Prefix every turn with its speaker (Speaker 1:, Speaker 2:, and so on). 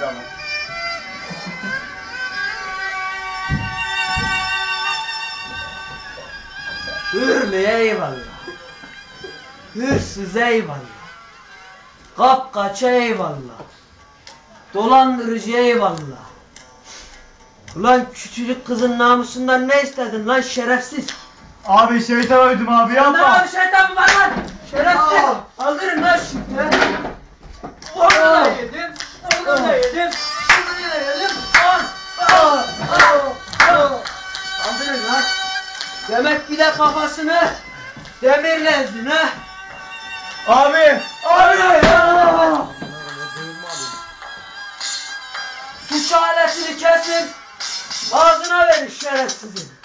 Speaker 1: Bravo. Hürmüye eyvallah. Hürsüze eyvallah. Kapkaça eyvallah. Dolandırıcı eyvallah. Ulan küçücük kızın namusundan ne istedin lan şerefsiz?
Speaker 2: Abi şeytan öldüm abi yapma.
Speaker 1: Lan abi şeytan mı var Lan. Demek bir de kafasını demirle ezdin ha.
Speaker 2: Abi.
Speaker 1: Abi ya. Suç aletini kesin. Ağzına verin şerefsizin.